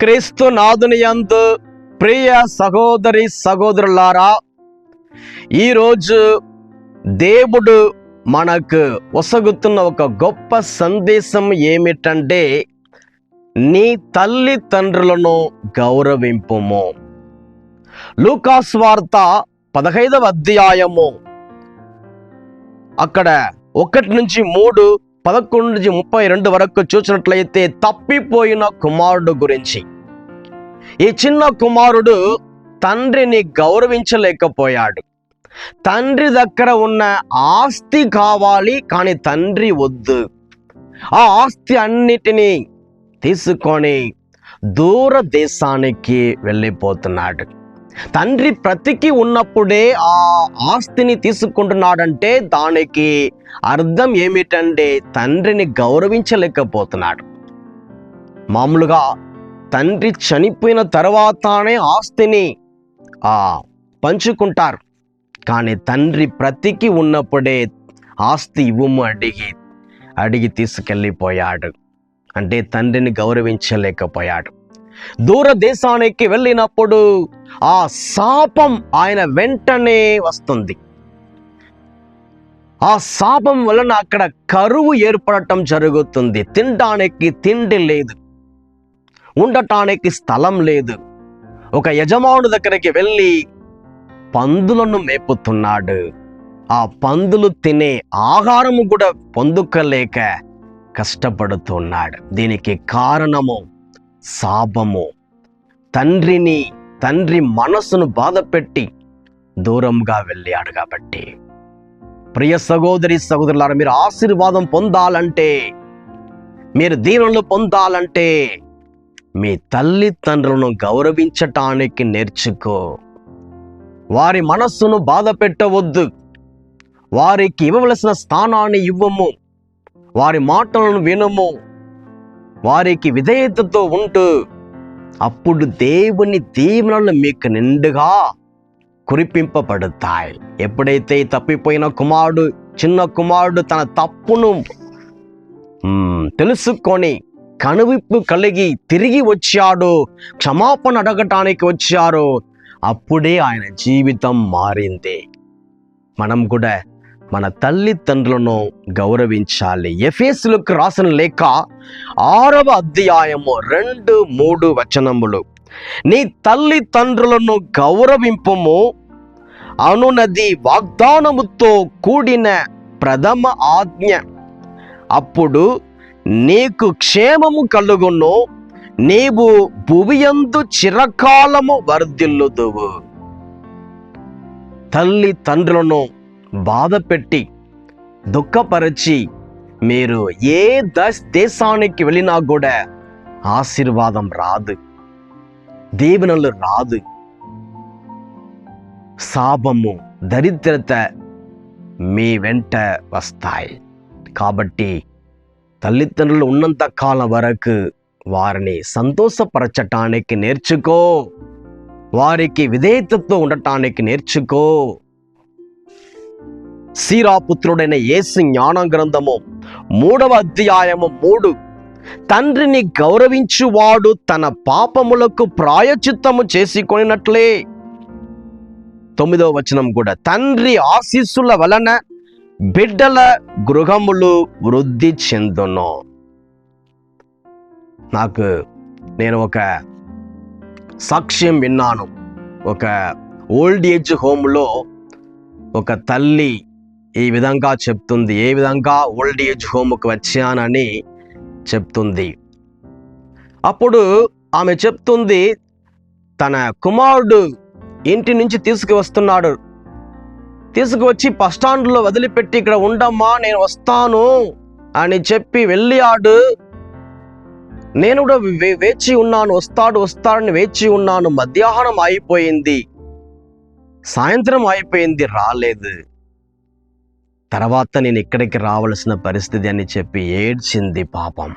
క్రీస్తు నాదునియందు ప్రియ సహోదరి సహోదరులారా ఈరోజు దేవుడు మనకు ఒసగుతున్న ఒక గొప్ప సందేశం ఏమిటంటే నీ తల్లిదండ్రులను గౌరవింపుము. లూకాస్ వార్త పదహైదవ అధ్యాయము. అక్కడ ఒకటి నుంచి మూడు పదకొండు నుంచి ముప్పై రెండు వరకు చూసినట్లయితే తప్పిపోయిన కుమారుడు గురించి. ఈ చిన్న కుమారుడు తండ్రిని గౌరవించలేకపోయాడు. తండ్రి దగ్గర ఉన్న ఆస్తి కావాలి కానీ తండ్రి వద్దు. ఆ ఆస్తి అన్నిటినీ తీసుకొని దూర దేశానికి వెళ్ళిపోతున్నాడు. తండ్రి ప్రతికి ఉన్నప్పుడే ఆ ఆస్తిని తీసుకుంటున్నాడంటే దానికి అర్థం ఏమిటంటే తండ్రిని గౌరవించలేకపోతున్నాడు. మామూలుగా తండ్రి చనిపోయిన తర్వాతనే ఆస్తిని ఆ పంచుకుంటారు. కానీ తండ్రి ప్రతికి ఉన్నప్పుడే ఆస్తి ఇవ్వము అడిగి అడిగి తీసుకెళ్ళిపోయాడు. అంటే తండ్రిని గౌరవించలేకపోయాడు. దూర దేశానికి వెళ్ళినప్పుడు ఆ శాపం ఆయన వెంటనే వస్తుంది. ఆ శాపం వలన అక్కడ కరువు ఏర్పడటం జరుగుతుంది. తినడానికి తిండి లేదు. ఉండటానికి స్థలం లేదు. ఒక యజమాను దగ్గరికి వెళ్ళి పందులను మేపుతున్నాడు. ఆ పందులు తినే ఆహారము కూడా పొందుకలేక కష్టపడుతున్నాడు. దీనికి కారణము శాపము. తండ్రిని తండ్రి మనసును బాధపెట్టి దూరంగా వెళ్ళాడు కాబట్టి. ప్రియ సహోదరి సహోదరులారా మీరు ఆశీర్వాదం పొందాలంటే మీరు దీవెనలు పొందాలంటే మీ తల్లిదండ్రులను గౌరవించటానికి నేర్చుకో. వారి మనస్సును బాధ పెట్టవద్దు. వారికి ఇవ్వవలసిన స్థానాన్ని ఇవ్వము. వారి మాటలను వినము. వారికి విధేయతతో ఉంటూ. అప్పుడు దేవుని దీవెనలు మీకు నిండుగా కురిపింపబడతాయి. ఎప్పుడైతే తప్పిపోయిన కుమారుడు చిన్న కుమారుడు తన తప్పును తెలుసుకొని కనువిప్పు కలిగి తిరిగి వచ్చాడు క్షమాపణ అడగటానికి వచ్చారు అప్పుడే ఆయన జీవితం మారింది. మనం కూడా మన తల్లిదండ్రులను గౌరవించాలి. ఎఫేసులకు రాసిన లేఖ ఆరవ అధ్యాయము రెండు మూడు వచనములు. నీ తల్లిదండ్రులను గౌరవింపుము అనునది వాగ్దానముతో కూడిన ప్రథమ ఆజ్ఞ. అప్పుడు నీకు క్షేమము కలుగును నీవు భువియందు చిరకాలము వర్ధిల్లుదువు. తల్లి తండ్రులను బాధ పెట్టి దుఃఖపరిచి మీరు ఏ దశ దేశానికి వెళ్ళినా కూడా ఆశీర్వాదం రాదు దీవెనలు రాదు శాపము దరిద్రత మీ వెంట వస్తాయి కాబట్టి తల్లిదండ్రులు ఉన్నంత కాలం వరకు వారిని సంతోషపరచటానికి నేర్చుకో వారికి విధేయతతో ఉండటానికి నేర్చుకో సీరాపుత్రుడైన యేసు జ్ఞాన గ్రంథము మూడవ అధ్యాయము మూడు. తండ్రిని గౌరవించువాడు తన పాపములకు ప్రాయచిత్తము చేసుకొనినట్లే. తొమ్మిదవ వచనం కూడా తండ్రి ఆశీస్సుల వలన బిడ్డల గృహములు వృద్ధి చెందును. నాకు నేను ఒక సాక్ష్యం విన్నాను. ఒక ఓల్డ్ ఏజ్ హోమ్లో ఒక తల్లి ఈ విధంగా చెప్తుంది ఏ విధంగా ఓల్డ్ ఏజ్ హోమ్కి వచ్చానని చెప్తుంది. అప్పుడు ఆమె చెప్తుంది తన కుమారుడు ఇంటి నుంచి తీసుకువస్తున్నాడు. తీసుకువచ్చి బస్ స్టాండ్లో వదిలిపెట్టి ఇక్కడ ఉండమ్మా నేను వస్తాను అని చెప్పి వెళ్ళాడు. నేను కూడా వే- వేచి ఉన్నాను వస్తాడు వస్తాడని వేచి ఉన్నాను. మధ్యాహ్నం అయిపోయింది. సాయంత్రం అయిపోయింది రాలేదు. తర్వాత నేను ఇక్కడికి రావాల్సిన పరిస్థితి అని చెప్పి ఏడ్చింది పాపం.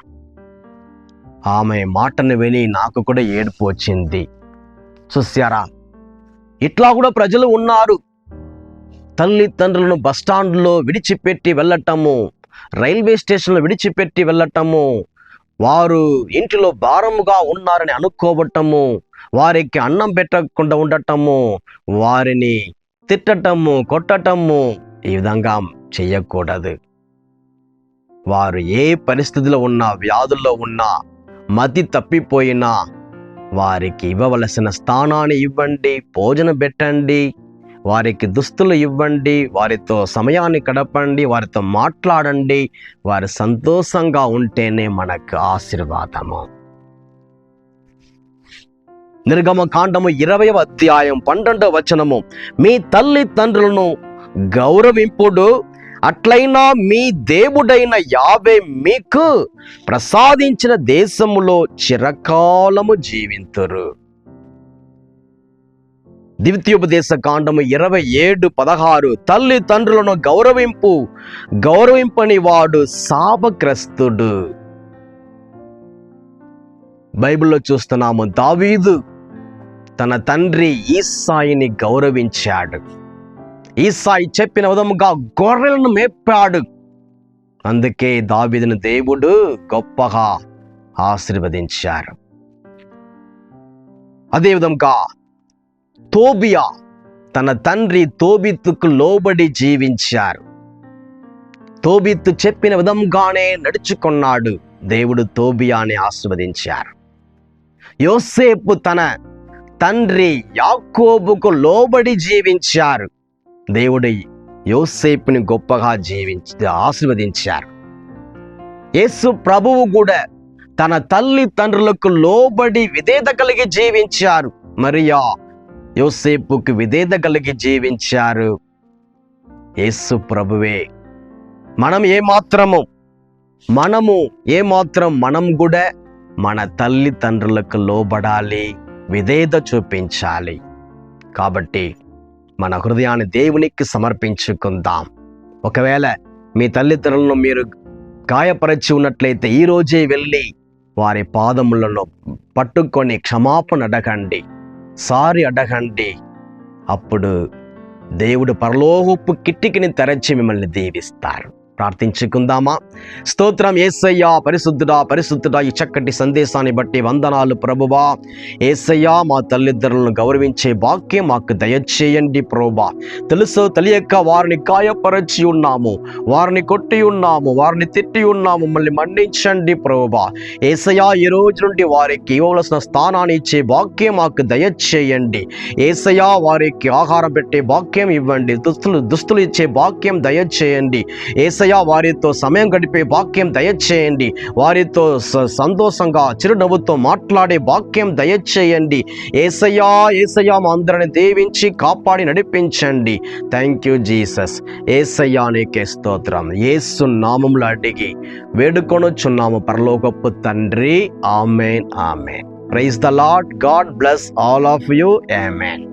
ఆమె మాటను విని నాకు కూడా ఏడుపు వచ్చింది. చూసారా ఇట్లా కూడా ప్రజలు ఉన్నారు. తల్లిదండ్రులను బస్టాండ్లో విడిచిపెట్టి వెళ్ళటము రైల్వే స్టేషన్లో విడిచిపెట్టి వెళ్ళటము వారు ఇంటిలో భారముగా ఉన్నారని అనుకోవటము వారికి అన్నం పెట్టకుండా ఉండటము వారిని తిట్టటము కొట్టటము ఈ విధంగా చేయకూడదు. వారు ఏ పరిస్థితిలో ఉన్నా వ్యాధుల్లో ఉన్నా మతి తప్పిపోయినా వారికి ఇవ్వవలసిన స్థానాన్ని ఇవ్వండి భోజనం పెట్టండి వారికి దుస్తులు ఇవ్వండి వారితో సమయాన్ని గడపండి వారితో మాట్లాడండి వారు సంతోషంగా ఉంటేనే మనకు ఆశీర్వాదము. నిర్గమ కాండము ఇరవై అధ్యాయం పన్నెండవ వచనము మీ తల్లి తండ్రులను గౌరవింపుడు అట్లయినా మీ దేవుడైన యావే మీకు ప్రసాదించిన దేశములో చిరకాలము జీవింతురు. ద్వితీయోపదేశ కాండము ఇరవై ఏడు పదహారు. తల్లి తండ్రులను గౌరవింపు గౌరవింపని వాడు శాపగ్రస్తుడు. బైబిల్లో చూస్తున్నాము దావీదు తన తండ్రి ఈసాయిని గౌరవించాడు. ఈసాయి చెప్పిన విధముగా గొర్రెలను మేపాడు. అందుకే దావీదును దేవుడు గొప్పగా ఆశీర్వదించారు. అదేవిధంగా తోబియా తన తండ్రి తోబిత్తుకు లోబడి జీవించారు. తోబిత్తు చెప్పిన విధంగానే నడుచుకున్నాడు. దేవుడు తోబియాని ఆశీర్వదించారు. యోసేపు తన తండ్రి యాకోబుకు లోబడి జీవించారు. దేవుడు యోసేపుని గొప్పగా జీవించి ఆశీర్వదించారు. యేసు ప్రభువు కూడా తన తల్లి తండ్రులకు లోబడి విధేత కలిగి జీవించారు. మరియా యోసేపుకు విధేత కలిగి జీవించారు. యేసు ప్రభువే మనం ఏమాత్రము మనము ఏమాత్రం మనం కూడా మన తల్లి తండ్రులకు లోబడాలి విధేత చూపించాలి. కాబట్టి మన హృదయాన్ని దేవునికి సమర్పించుకుందాం. ఒకవేళ మీ తల్లిదండ్రులను మీరు గాయపరచి ఉన్నట్లయితే ఈ రోజే వెళ్ళి వారి పాదములను పట్టుకొని క్షమాపణ అడగండి. సారి అడగండి. అప్పుడు దేవుడు పరలోహపు కిటికిని తెరచి మిమ్మల్ని దీవిస్తారు. ప్రార్థించుకుందామా? స్తోత్రం ఏసయ్యా పరిశుద్ధుడా పరిశుద్ధుడా ఈ చక్కటి సందేశాన్ని బట్టి వందనాలు ప్రభువా. ఏసయ్యా మా తల్లిదండ్రులను గౌరవించే వాక్యం మాకు దయచేయండి ప్రభా తెలుసో తెలియక వారిని గాయపరచి ఉన్నాము వారిని కొట్టి ఉన్నాము వారిని తిట్టి ఉన్నాము మమ్మల్ని మన్నించండి ప్రోబా ఏసయ్యా ఈ రోజు నుండి వారికి ఇవ్వవలసిన స్థానాన్ని ఇచ్చే వాక్యం మాకు దయచేయండి. ఏసయ్యా వారికి ఆహారం పెట్టే వాక్యం ఇవ్వండి దుస్తులు దుస్తులు ఇచ్చే వాక్యం దయచేయండి. ఏసయ్య వారితో సమయం గడిపే వాక్యం దయచేయండి. వారితో సంతోషంగా చిరునవ్వుతో మాట్లాడే వాక్యం దయచేయండి. ఏసయ్యా ఏసయ్యా మా అందరిని దీవించి కాపాడి నడిపించండి. థ్యాంక్ యూ జీసస్ ఏసయ్యా నీకే స్తోత్రం. ఏసు నామంలో అడిగి వేడుకొనొచ్చున్నాము పరలోకపు తండ్రి. Amen amen. Praise the lord god bless all of you amen